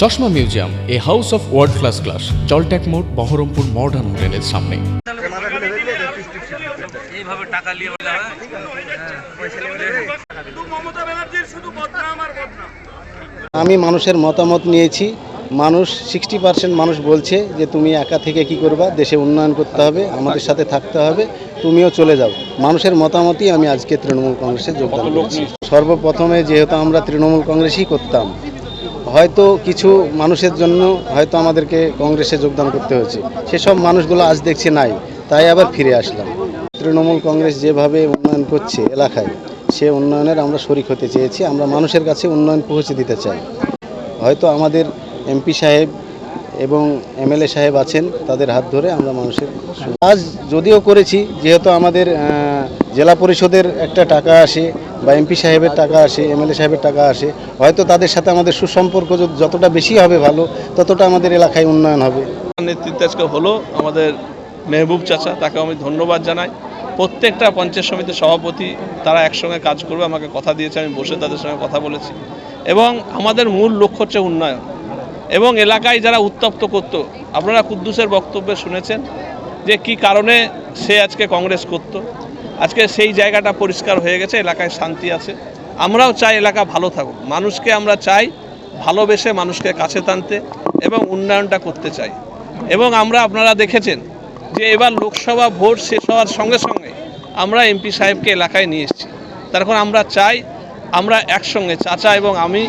চশমা museum a house of world class class জলট্যাক মোড় Berhampore modern হোটেলের সামনে। এইভাবে টাকা নিয়ে আমি মানুষের মতামত নিয়েছি। মানুষ সিক্সটি পার্সেন্ট মানুষ বলছে যে তুমি একা থেকে কি করবা? দেশে উন্নয়ন করতে হবে আমাদের সাথে থাকতে হবে তুমিও চলে যাও। মানুষের মতামতই আমি আজকে তৃণমূল কংগ্রেসে যোগদান করছি। সর্বপ্রথমে যেহেতু আমরা তৃণমূল কংগ্রেসই করতাম হয়তো কিছু মানুষের জন্য হয়তো আমাদেরকে কংগ্রেসে যোগদান করতে হয়েছে। সেসব মানুষগুলো আজ দেখছি নাই, তাই আবার ফিরে আসলাম। তৃণমূল কংগ্রেস যেভাবে উন্নয়ন করছে এলাকায়, সে উন্নয়নের আমরা শরিক হতে চেয়েছি, আমরা মানুষের কাছে উন্নয়ন পৌঁছে দিতে চাই। হয়তো আমাদের এমপি সাহেব এবং এমএলএ সাহেব আছেন, তাদের হাত ধরে আমরা মানুষের কাজ যদিও করেছি, যেহেতু আমাদের জেলা পরিষদের একটা টাকা আসে বা এমপি সাহেবের টাকা আসে, এমএলএ সাহেবের টাকা আসে, হয়তো তাদের সাথে আমাদের সুসম্পর্ক যত- যতটা বেশি হবে ভালো, ততটা আমাদের এলাকায় উন্নয়ন হবে। নেতৃত্বে আজকে হলো আমাদের মেহবুব চাচা, তাকে আমি ধন্যবাদ জানাই। প্রত্যেকটা পঞ্চায়েত সমিতির সভাপতি, তারা একসঙ্গে কাজ করবে, আমাকে কথা দিয়েছে, আমি বসে তাদের সঙ্গে কথা বলেছি। এবং আমাদের মূল লক্ষ্য হচ্ছে উন্নয়ন। এবং এলাকায় যারা উত্তপ্ত করত, আপনারা কুদ্দুসের বক্তব্যে শুনেছেন যে কি কারণে সে আজকে কংগ্রেস করত। আজকে সেই জায়গাটা পরিষ্কার হয়ে গেছে, এলাকায় শান্তি আছে। আমরাও চাই এলাকা ভালো থাকুক। মানুষকে আমরা চাই ভালোবেসে মানুষকে কাছে টানতে এবং উন্নয়নটা করতে চাই। এবং আমরা, আপনারা দেখেছেন যে এবার লোকসভা ভোট শেষ হওয়ার সঙ্গে সঙ্গে আমরা এমপি সাহেবকে এলাকায় নিয়ে এসেছি। তার আমরা চাই আমরা একসঙ্গে, চাচা এবং আমি,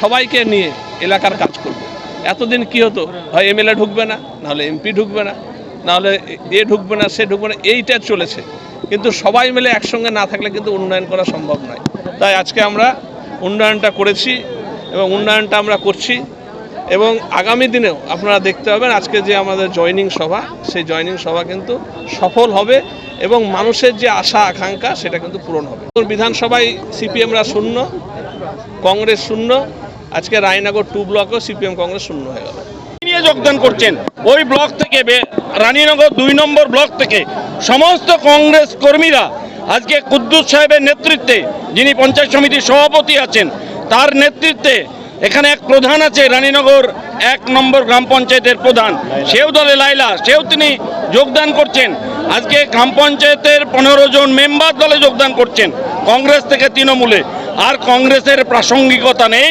সবাইকে নিয়ে এলাকার কাজ করব। এতদিন কি হতো? হয় এমএলএ ঢুকবে না, নাহলে এমপি ঢুকবে না, নাহলে এ ঢুকবে না, সে ঢুকবে না, এইটা চলেছে। কিন্তু সবাই মিলে একসঙ্গে না থাকলে কিন্তু উন্নয়ন করা সম্ভব নয়। তাই আজকে আমরা উন্নয়নটা করেছি এবং উন্নয়নটা আমরা করছি। এবং আগামী দিনেও আপনারা দেখতে পাবেন, আজকে যে আমাদের জয়নিং সভা, সেই জয়নিং সভা কিন্তু সফল হবে এবং মানুষের যে আশা, আকাঙ্ক্ষা, সেটা কিন্তু পূরণ হবে। বিধানসভায় সিপিএমরা শূন্য, কংগ্রেস শূন্য আজকে রায়নগর টু ব্লকেও সিপিএম কংগ্রেস শূন্য হয়ে গেল। নিয়ে যোগদান করছেন। ওই ব্লক থেকে রানীনগর দুই নম্বর ব্লক থেকে সমস্ত কংগ্রেস কর্মীরা আজকে কুদ্দুস সাহেবের নেতৃত্বে, যিনি পঞ্চায়েত সমিতির সভাপতি আছেন, তার নেতৃত্বে এখানে এক প্রধান আছে, রানীনগর এক নম্বর গ্রাম পঞ্চায়েতের প্রধান। সেও দলে লাইলা, সেও তিনি যোগদান করছেন। আজকে গ্রাম পঞ্চায়েতের পনেরো জন মেম্বার দলে যোগদান করছেন, কংগ্রেস থেকে তৃণমূলে। আর কংগ্রেসের প্রাসঙ্গিকতা নেই।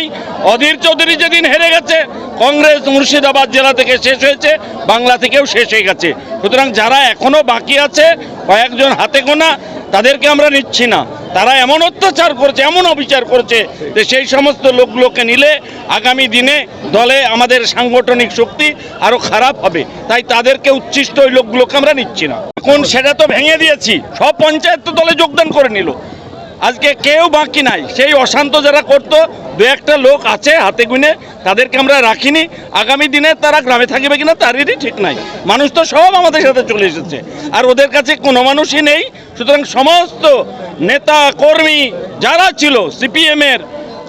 অধীর চৌধুরী যেদিন হেরে গেছে, কংগ্রেস মুর্শিদাবাদ জেলা থেকে শেষ হয়েছে, বাংলা থেকেও শেষ হয়ে গেছে। সুতরাং যারা এখনও বাকি আছে, কয়েকজন হাতে গোনা, তাদেরকে আমরা নিচ্ছি না। তারা এমন অত্যাচার করছে, এমন অবিচার করছে যে সেই সমস্ত লোকগুলোকে নিলে আগামী দিনে দলে আমাদের সাংগঠনিক শক্তি আরও খারাপ হবে। তাই তাদেরকে উচ্ছিষ্ট ওই লোকগুলোকে আমরা নিচ্ছি না। এখন সেটা তো ভেঙে দিয়েছি। সব পঞ্চায়েত তো দলে যোগদান করে নিল। আজকে কেউ বাকি নাই। সেই অশান্ত যারা করতো, দু একটা লোক আছে হাতে গুনে, তাদেরকে আমরা রাখিনি। আগামী দিনে তারা গ্রামে থাকবে কিনা তারই ঠিক নাই। মানুষ তো সব আমাদের সাথে চলে এসেছে। আর ওদের কাছে কোনো মানুষই নেই। সুতরাং সমস্ত নেতা, কর্মী যারা ছিল, সিপিএমের,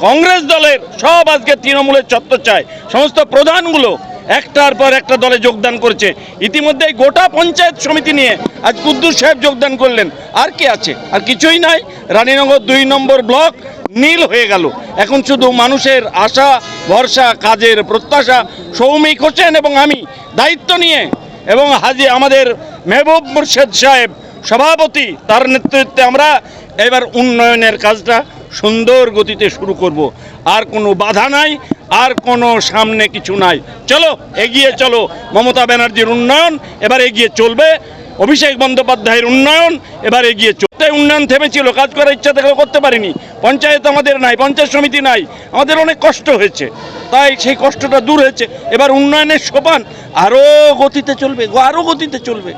কংগ্রেস দলের, সব আজকে তৃণমূলের চত্বর চায়। সমস্ত প্রধানগুলো একটার পর একটা দলে যোগদান করেছে। ইতিমধ্যে গোটা পঞ্চায়েত সমিতি নিয়ে আজ কুদ্দুস সাহেব যোগদান করলেন। আর কি আছে? আর কিছুই নাই। রানীনগর দুই নম্বর ব্লক নীল হয়ে গেল। এখন শুধু মানুষের আশা, ভরসা, কাজের প্রত্যাশা, সৌমিক হোসেন এবং আমি দায়িত্ব নিয়ে এবং হাজি আমাদের মেহবুব মুর্শেদ সাহেব সভাপতি, তার নেতৃত্বে আমরা এবার উন্নয়নের কাজটা সুন্দর গতিতে শুরু করব। আর কোনো বাধা নাই। আর কোনো সামনে কিছু নাই। চলো, এগিয়ে চলো। মমতা ব্যানার্জির উন্নয়ন, এবার এগিয়ে চলবে। অভিষেক বন্দ্যোপাধ্যায়ের উন্নয়ন, এবার এগিয়ে চলতে উন্নয়ন থেমেছিল, কাজ করার ইচ্ছা থাকলে করতে পারিনি। পঞ্চায়েত আমাদের নাই, পঞ্চায়েত সমিতি নাই। আমাদের অনেক কষ্ট হয়েছে। তাই সেই কষ্টটা দূর হয়েছে। এবার উন্নয়নের সোপান আরও গতিতে চলবে আরও গতিতে চলবে।